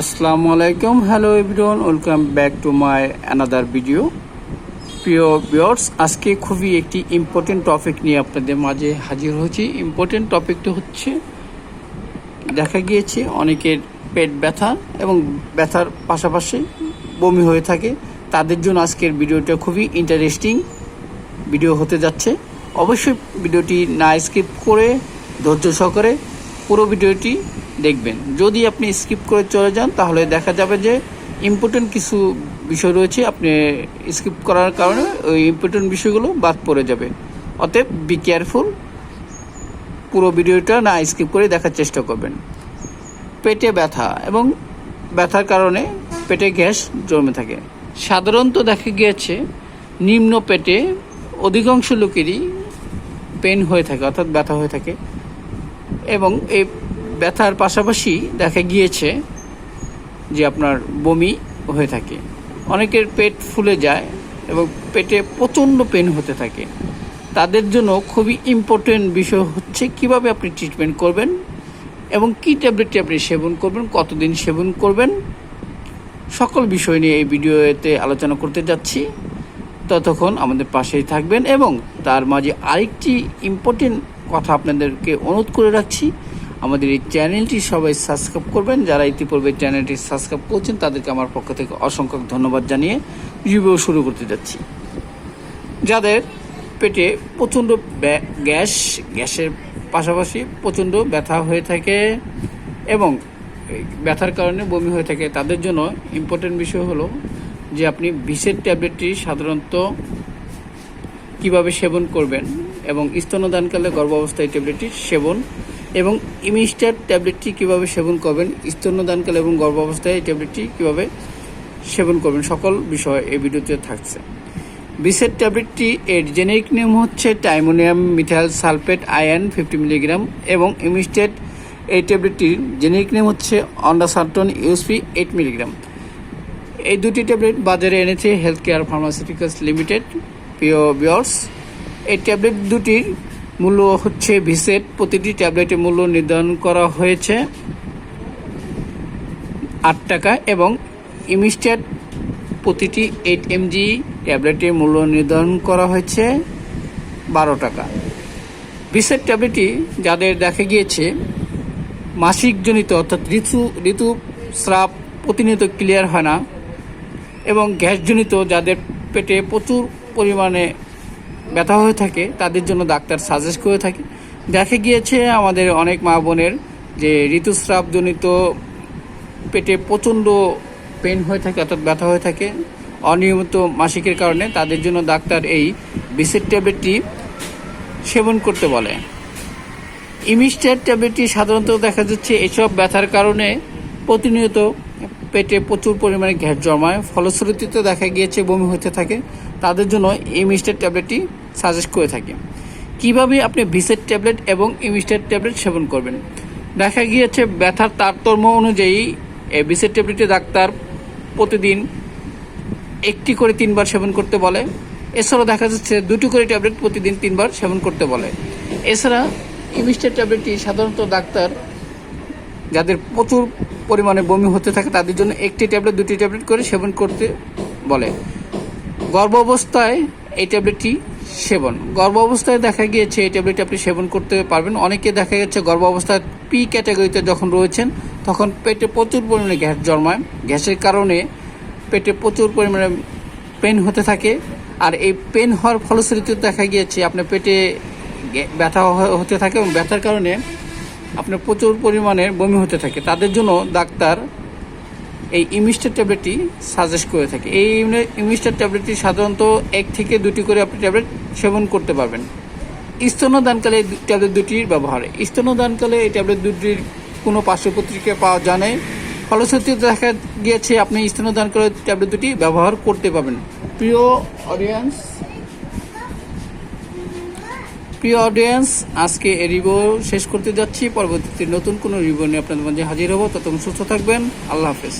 আসসালামু আলাইকুম। Hello everyone welcome back to my another video প্রিয় ভিউয়ার্স আজকে খুবই একটি ইম্পর্টেন্ট টপিক নিয়ে আপনাদের মাঝে হাজির হয়েছি। ইম্পর্টেন্ট টপিকটা হচ্ছে, দেখা গিয়েছে অনেকের পেট ব্যথা এবং ব্যথার পাশাপাশি বমি হয়ে থাকে। তাদের জন্য আজকের ভিডিওটা খুবই ইন্টারেস্টিং ভিডিও হতে যাচ্ছে। অবশ্যই ভিডিওটি না স্কিপ করে, ধৈর্য সহকারে পুরো ভিডিওটি দেখবেন। যদি আপনি স্কিপ করে চলে যান, তাহলে দেখা যাবে যে ইম্পর্টেন্ট কিছু বিষয় রয়েছে, আপনি স্কিপ করার কারণে ওই ইম্পর্টেন্ট বিষয়গুলো বাদ পড়ে যাবে। অতএব বি কেয়ারফুল পুরো ভিডিওটা না স্কিপ করে দেখার চেষ্টা করবেন। পেটে ব্যথা এবং ব্যথার কারণে পেটে গ্যাস জমে থাকে। সাধারণত দেখা গিয়েছে, নিম্ন পেটে অধিকাংশ লোকেরই পেন হয়ে থাকে, অর্থাৎ ব্যথা হয়ে থাকে। এবং এই ব্যথার পাশাপাশি দেখা গিয়েছে যে আপনার বমি হয়ে থাকে। অনেকের পেট ফুলে যায় এবং পেটে প্রচণ্ড পেন হতে থাকে। তাদের জন্য খুবই ইম্পর্টেন্ট বিষয় হচ্ছে কীভাবে আপনি ট্রিটমেন্ট করবেন এবং কী ট্যাবলেটটি আপনি সেবন করবেন, কতদিন সেবন করবেন। সকল বিষয় নিয়ে এই ভিডিওতে আলোচনা করতে যাচ্ছি। ততক্ষণ আমাদের পাশেই থাকবেন এবং তার মাঝে আরেকটি ইম্পর্টেন্ট কথা আপনাদেরকে অনুরোধ করে রাখছি। আমাদের এই চ্যানেলটি সবাই সাবস্ক্রাইব করবেন। যারা ইতিপূর্বে চ্যানেলটি সাবস্ক্রাইব করছেন, তাদেরকে আমার পক্ষ থেকে অসংখ্য ধন্যবাদ জানিয়ে রিভিউ শুরু করতে যাচ্ছি। যাদের পেটে প্রচণ্ড গ্যাস, গ্যাসের পাশাপাশি প্রচণ্ড ব্যথা হয়ে থাকে এবং ব্যথার কারণে বমি হয়ে থাকে, তাদের জন্য ইম্পর্টেন্ট বিষয় হলো যে আপনি বিষের ট্যাবলেটটি সাধারণত কীভাবে সেবন করবেন এবং স্তন্যদানকালে গর্ভাবস্থায় ট্যাবলেটটি সেবন এবং ইমিস্টার ট্যাবলেটটি কীভাবে সেবন করবেন, স্তন্যদানকালে এবং গর্ভাবস্থায় এই ট্যাবলেটটি কীভাবে সেবন করবেন, সকল বিষয় এই ভিডিওতে থাকছে। বিসের ট্যাবলেটটি এর জেনেরিক নেম হচ্ছে tiemonium, methyl sulphate, ion fifty milligram এবং ইমিস্টেট এই ট্যাবলেটটির জেনেরিক নেম হচ্ছে অন্ডাসার্টন ইউএসপি এইট মিলিগ্রাম। এই দুটি ট্যাবলেট বাজারে এনেছে হেলথ কেয়ার ফার্মাসিউটিক্যালস লিমিটেড পিও বিয়ার্স। এই ট্যাবলেট দুটির মূল্য হচ্ছে ভিসেট। প্রতিটি ট্যাবলেটের মূল্য নির্ধারণ করা হয়েছে আট টাকা এবং ইমিস্টেট প্রতিটি এইট এমজি ট্যাবলেটের মূল্য নির্ধারণ করা হয়েছে বারো টাকা। বিষের ট্যাবলেটটি যাদের দেখা গিয়েছে, মাসিকজনিত অর্থাৎ ঋতু ঋতুস্রাব প্রতিনিয়ত ক্লিয়ার হয় না এবং গ্যাসজনিত যাদের পেটে প্রচুর পরিমাণে ব্যথা হয়ে থাকে, তাদের জন্য ডাক্তার সাজেস্ট করে থাকে। দেখা গিয়েছে আমাদের অনেক মা বোনের যে ঋতুস্রাবজনিত পেটে প্রচণ্ড পেন হয়ে থাকে, অর্থাৎ ব্যথা হয়ে থাকে। অনিয়মিত মাসিকের কারণে তাদের জন্য ডাক্তার এই বিসের ট্যাবলেটটি সেবন করতে বলে। ইমিস্টার ট্যাবলেটটি সাধারণত দেখা যাচ্ছে এসব ব্যথার কারণে প্রতিনিয়ত পেটে প্রচুর পরিমাণে গ্যাস জমায়। ফলশ্রুতিতে দেখা গিয়েছে বমি হতে থাকে। তাদের জন্য ইমিস্টার ট্যাবলেটটি সাজেস্ট করে থাকে। কীভাবে আপনি ভিসের ট্যাবলেট এবং ইমিস্টার ট্যাবলেট সেবন করবেন? দেখা গিয়েছে ব্যথার তারতম্য অনুযায়ী এই ভিসের ট্যাবলেটটি ডাক্তার প্রতিদিন একটি করে তিনবার সেবন করতে বলে। এছাড়াও দেখা যাচ্ছে দুটি করে ট্যাবলেট প্রতিদিন তিনবার সেবন করতে বলে। এছাড়া ইমিস্টার ট্যাবলেটটি সাধারণত ডাক্তার যাদের প্রচুর পরিমাণে বমি হতে থাকে তাদের জন্য একটি ট্যাবলেট, দুটি ট্যাবলেট করে সেবন করতে বলে। গর্ভ অবস্থায় এই ট্যাবলেটটি সেবন। গর্ভ অবস্থায় দেখা গিয়েছে এই ট্যাবলেটটি আপনি সেবন করতে পারবেন। অনেকে দেখা যাচ্ছে গর্ভ অবস্থায় পি ক্যাটাগরিতে যখন রয়েছেন, তখন পেটে প্রচুর পরিমাণে গ্যাস জন্মায়। গ্যাসের কারণে পেটে প্রচুর পরিমাণে পেন হতে থাকে। আর এই পেন হওয়ার ফলশ্রুতিতে দেখা গিয়েছে, আপনার পেটে ব্যথা হতে থাকে এবং ব্যথার কারণে আপনার প্রচুর পরিমাণে বমি হতে থাকে। তাদের জন্য ডাক্তার এই ইমিস্টার ট্যাবলেটটি সাজেস্ট করে থাকে। এই ইমিস্টার ট্যাবলেটটি সাধারণত এক থেকে দুটি করে আপনি ট্যাবলেট সেবন করতে পারবেন। স্তন্যদানকালে এই ট্যাবলেট দুটির ব্যবহার। স্তন্যদানকালে এই ট্যাবলেট দুটির কোনো পার্শ্বপত্রিকা পাওয়া যায় নাই। ফলশ্রুতি দেখা গিয়েছে, আপনি স্তন্যদানকালে ট্যাবলেট দুটি ব্যবহার করতে পারবেন। প্রিয় অডিয়েন্স প্রিয় অডিয়েন্স আজকে এই শেষ করতে যাচ্ছি। পরবর্তীতে নতুন কোনো রিভিউ নিয়ে আপনাদের মাঝে হাজির হব। ততক্ষণ সুস্থ থাকবেন। আল্লাহ হাফেজ।